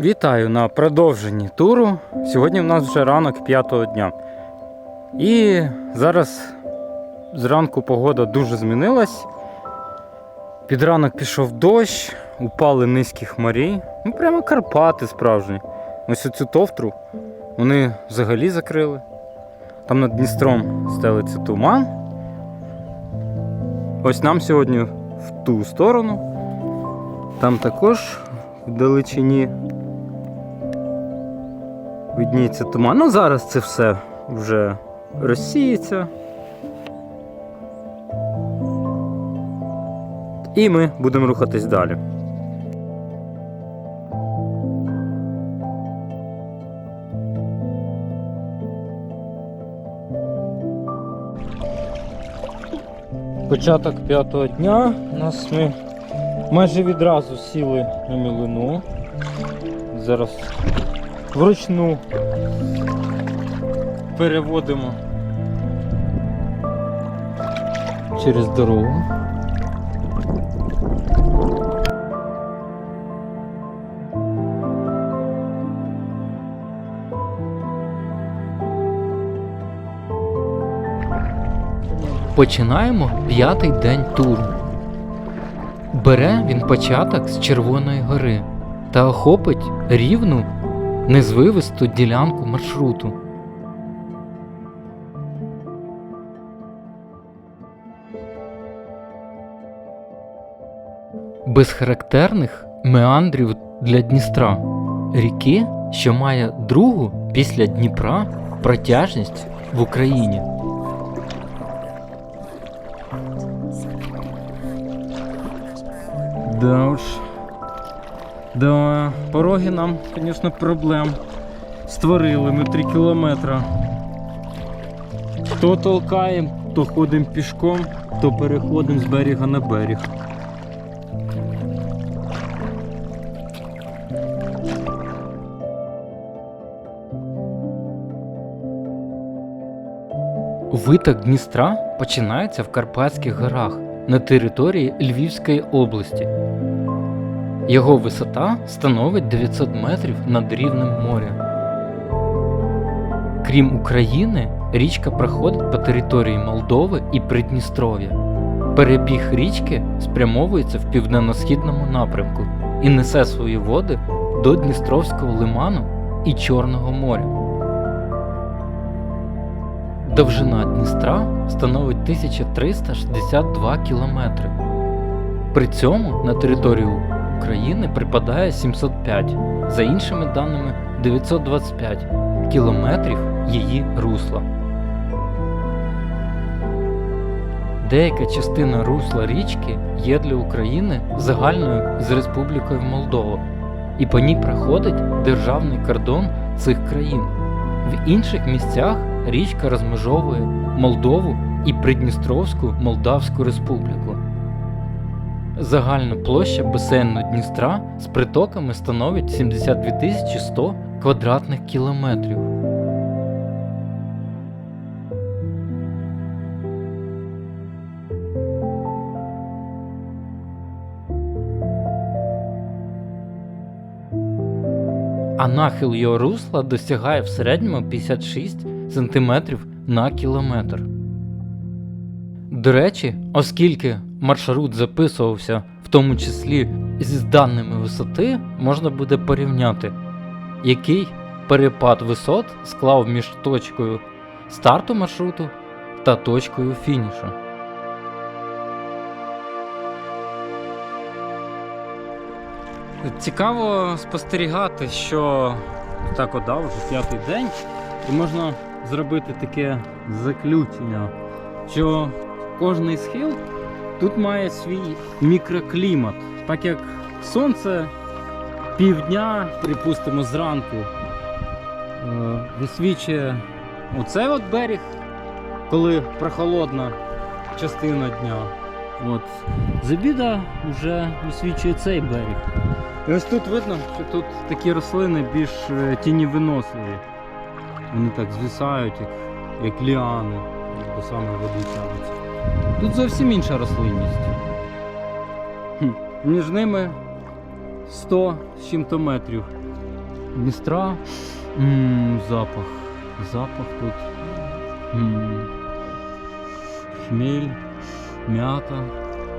Вітаю на продовженні туру. Сьогодні в нас вже ранок п'ятого дня. І зараз зранку погода дуже змінилась. Під ранок пішов дощ, упали низькі хмарі. Ну, прямо Карпати справжні. Ось оцю товтру вони взагалі закрили. Там над Дністром стелиться туман. Ось нам сьогодні в ту сторону. Там також в далечині видніється туман. Ну зараз це все вже розсіється. І ми будемо рухатись далі. Початок п'ятого дня. У нас ми майже відразу сіли на мілину. Зараз вручну переводимо через дорогу. Починаємо п'ятий день туру. Бере він початок з Червоної гори та охопить рівну незвивисту ділянку маршруту. Без характерних меандрів для Дністра, ріки, що має другу після Дніпра протяжність в Україні. Да уж. Да, пороги нам, звісно, проблем створили ми 3 кілометри. То толкаємо, то ходимо пішком, то переходимо з берега на берег. Виток Дністра починається в Карпатських горах на території Львівської області. Його висота становить 900 метрів над рівнем моря. Крім України, річка проходить по території Молдови і Придністров'я. Перебіг річки спрямовується в південно-східному напрямку і несе свої води до Дністровського лиману і Чорного моря. Довжина Дністра становить 1362 кілометри. При цьому на територію України припадає 705, за іншими даними 925 кілометрів її русла. Деяка частина русла річки є для України загальною з Республікою Молдова, і по ній проходить державний кордон цих країн. В інших місцях річка розмежовує Молдову і Придністровську Молдавську Республіку. Загальна площа басейну Дністра з притоками становить 72 100 квадратних кілометрів. а нахил його русла досягає в середньому 56 см на кілометр. До речі, оскільки маршрут записувався в тому числі зі даними висоти, можна буде порівняти, який перепад висот склав між точкою старту маршруту та точкою фінішу. Цікаво спостерігати, що так от, да, вже п'ятий день, і можна зробити таке заключення, що кожний схил тут має свій мікроклімат. Так як сонце півдня, припустимо, зранку е, висвічує оцей от берег, коли прохолодна частина дня. От. З обіда вже висвічує цей берег. І ось тут видно, що тут такі рослини більш е, тіньовиносливі. Вони так звисають, як, як ліани, як до самої води тягнуться. Тут зовсім інша рослинність. Між ними 100 з чим-то метрів. Дністра. Ммм, запах. Запах тут. М, Хмель, м'ята,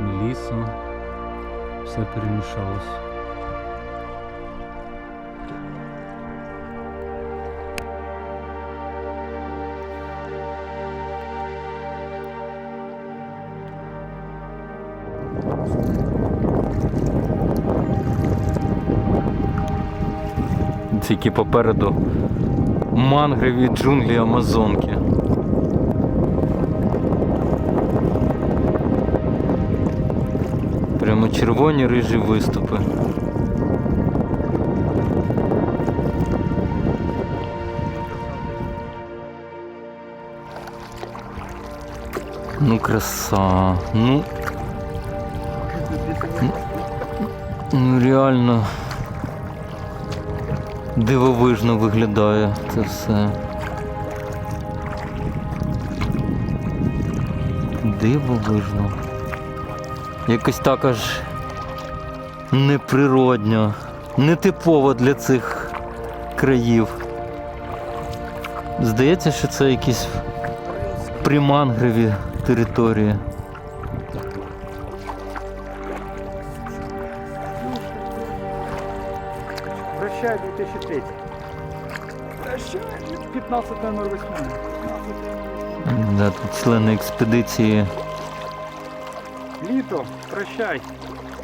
меліса. Все перемішалось. Тільки попереду мангрові джунглі Амазонки. Прямо червоні рижі виступи. Ну, краса. Ну. Ну реально дивовижно виглядає це все. Дивовижно. Якось так аж неприродньо, нетипово для цих країв. Здається, що це якісь примангрові території. Прощай 2003. Прощай 15.08. Да, тут члени експедиції Літо, прощай.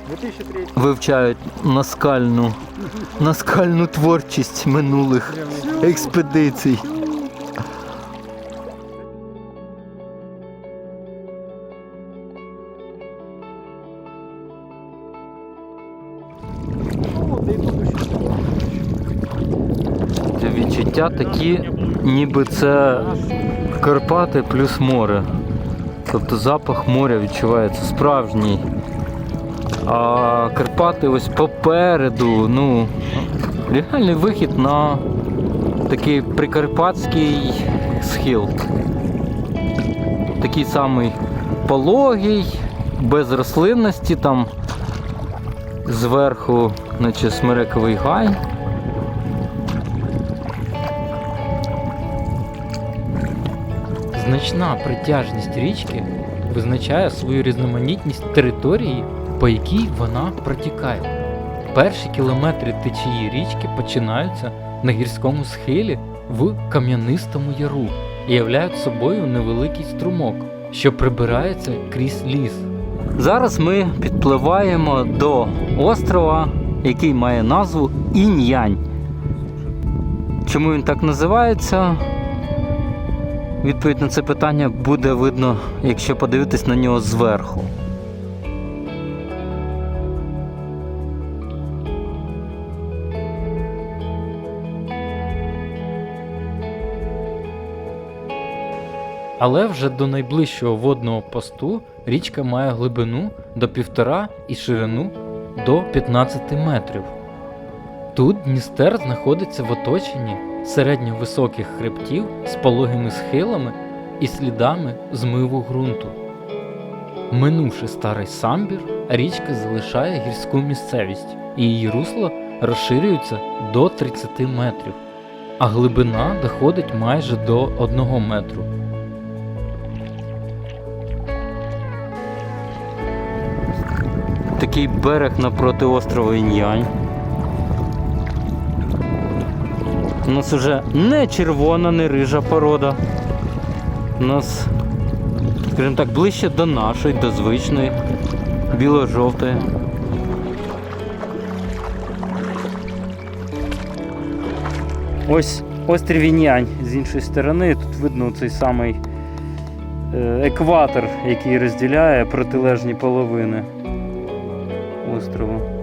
2003. вивчають наскальну, наскальну творчість минулих експедицій. Такі, ніби це Карпати плюс море. Тобто запах моря відчувається справжній. А Карпати ось попереду, ну, реальний вихід на такий прикарпатський схил. Такий самий пологий, без рослинності, там зверху, наче смерековий гай. Значна притяжність річки визначає свою різноманітність території, по якій вона протікає. Перші кілометри течії річки починаються на гірському схилі в кам'янистому яру і являють собою невеликий струмок, що прибирається крізь ліс. Зараз ми підпливаємо до острова, який має назву Інь-Янь. Чому він так називається? Відповідь на це питання буде видно, якщо подивитись на нього зверху. Але вже до найближчого водного посту річка має глибину до півтора і ширину до 15 метрів. Тут Дністер знаходиться в оточенні середньовисоких хребтів з пологими схилами і слідами змиву ґрунту. Минувши старий самбір, річка залишає гірську місцевість, і її русло розширюється до 30 метрів, а глибина доходить майже до 1 метру. Такий берег напроти острова Інь-Янь. У нас уже не червона, не рижа порода. У нас, скажімо так, ближче до нашої, до звичної, біло-жовтої. Ось острів Інь-Янь з іншої сторони. Тут видно цей самий е, екватор, який розділяє протилежні половини острову.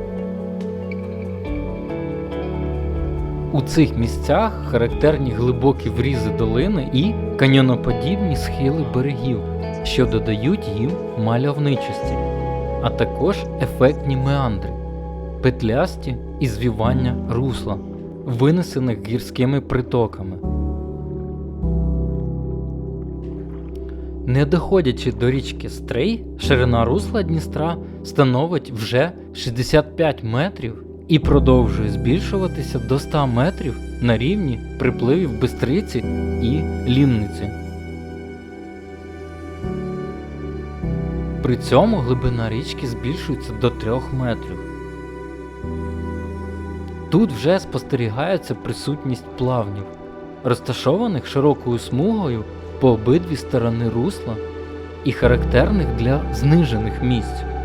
У цих місцях характерні глибокі врізи долини і каньйоноподібні схили берегів, що додають їм мальовничості, а також ефектні меандри, петлясті і звівання русла, винесених гірськими притоками. Не доходячи до річки Стрей, ширина русла Дністра становить вже 65 метрів і продовжує збільшуватися до 100 метрів на рівні припливів Бистриці і Лімниці. При цьому глибина річки збільшується до 3 метрів. Тут вже спостерігається присутність плавнів, розташованих широкою смугою по обидві сторони русла і характерних для знижених місць.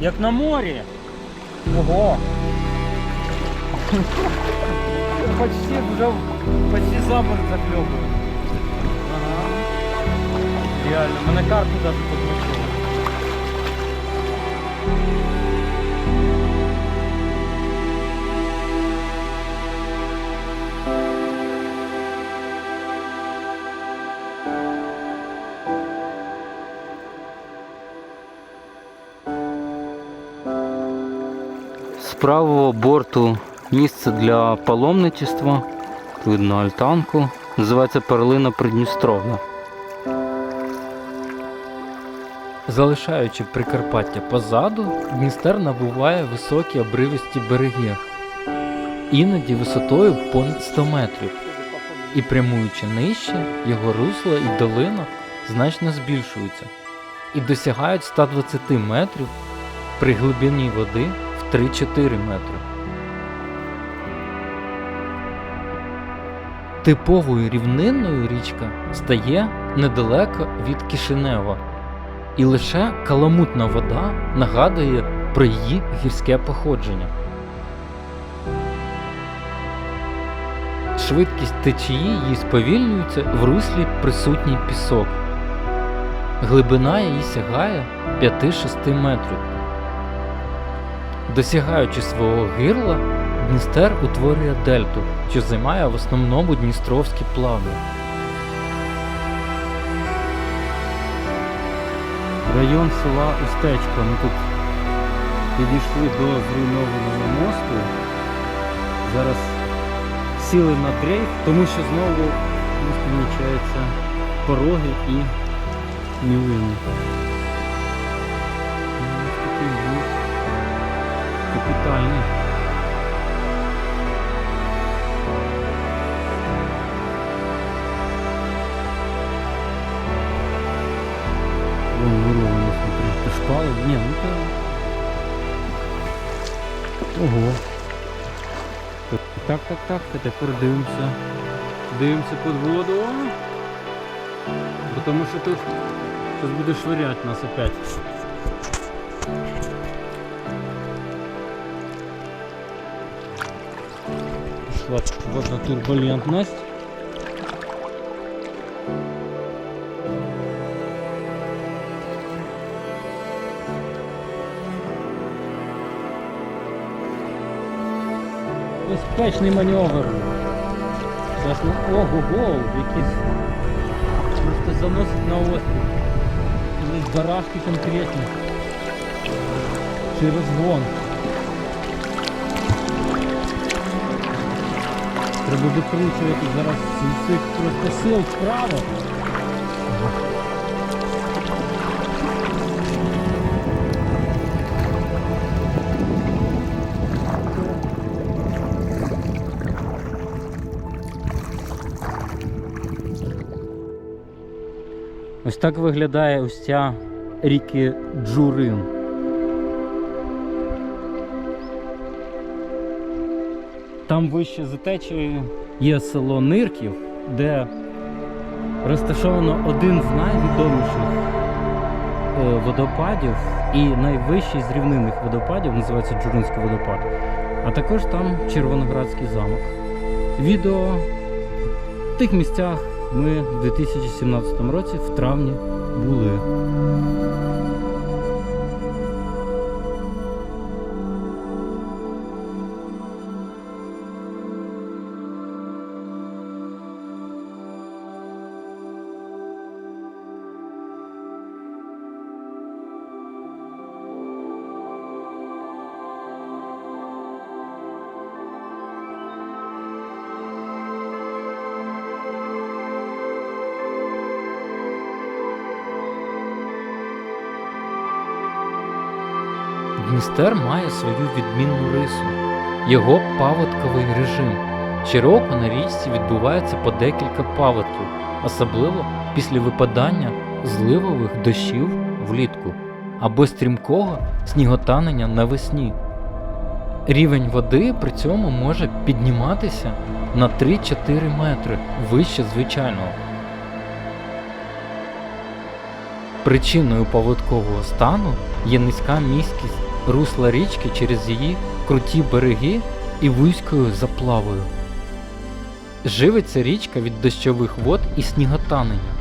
Як на морі. Ого. Почти вже почти за борт. Ага. Реально, мене карту даже подмочили. Правого борту місце для паломничества. Видно альтанку. Називається Перлина Придністровна. Залишаючи Прикарпаття позаду, Дністер набуває високі обривисті береги, іноді висотою понад 100 метрів. І прямуючи нижче, його русло і долина значно збільшуються і досягають 120 метрів при глибині води 3-4 метри. Типовою рівнинною річка стає недалеко від Кишинева, і лише каламутна вода нагадує про її гірське походження. Швидкість течії її сповільнюється в руслі присутній пісок. Глибина її сягає 5-6 метрів. Досягаючи свого гирла, Дністер утворює дельту, що займає в основному Дністровські плавні. Район села Устечко. Ми тут підійшли до зруйнованого мосту. Зараз сіли на дрейф, тому що знову помічаються пороги і мілини. Капітальний. Вон вирвано, смотри, ти шпали. Ні, ну то. Ого. Так, так, так, а тепер дивимося. Дивимося під воду. Тому що тут зараз буде швирять нас опять. Пішла водна турбулентність. Безпечний маневр. Зараз. Ого-го, якийсь просто заносить на острів. Якісь барашки конкретні. Чи розгон. Треба викручувати зараз цих просто сил вправо. Ось так виглядає ось ця ріки Джурин. Там вище за течією є село Нирків, де розташовано один з найвідоміших е, водопадів і найвищий з рівнинних водопадів, називається Джуринський водопад. А також там Червоноградський замок. Відео в тих місцях ми в 2017 році в травні були. Дністер має свою відмінну рису його паводковий режим. Щороку на річці відбувається по декілька паводків, особливо після випадання зливових дощів влітку або стрімкого сніготанення навесні. Рівень води при цьому може підніматися на 3-4 метри вище звичайного. Причиною поводкового стану є низька міськість русла річки через її круті береги і вузькою заплавою. Живиться річка від дощових вод і сніготанення.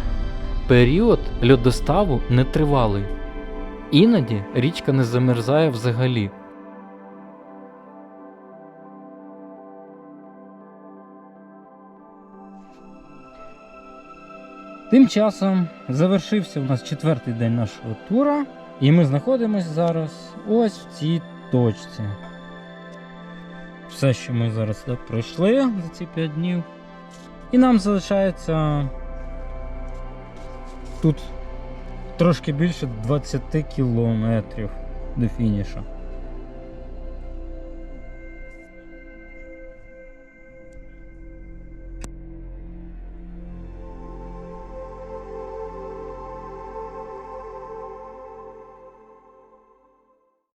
Період льодоставу нетривалий. Іноді річка не замерзає взагалі. Тим часом завершився у нас четвертий день нашого тура, і ми знаходимося зараз ось в цій точці. Все, що ми зараз пройшли за ці 5 днів. І нам залишається тут трошки більше 20 кілометрів до фінішу.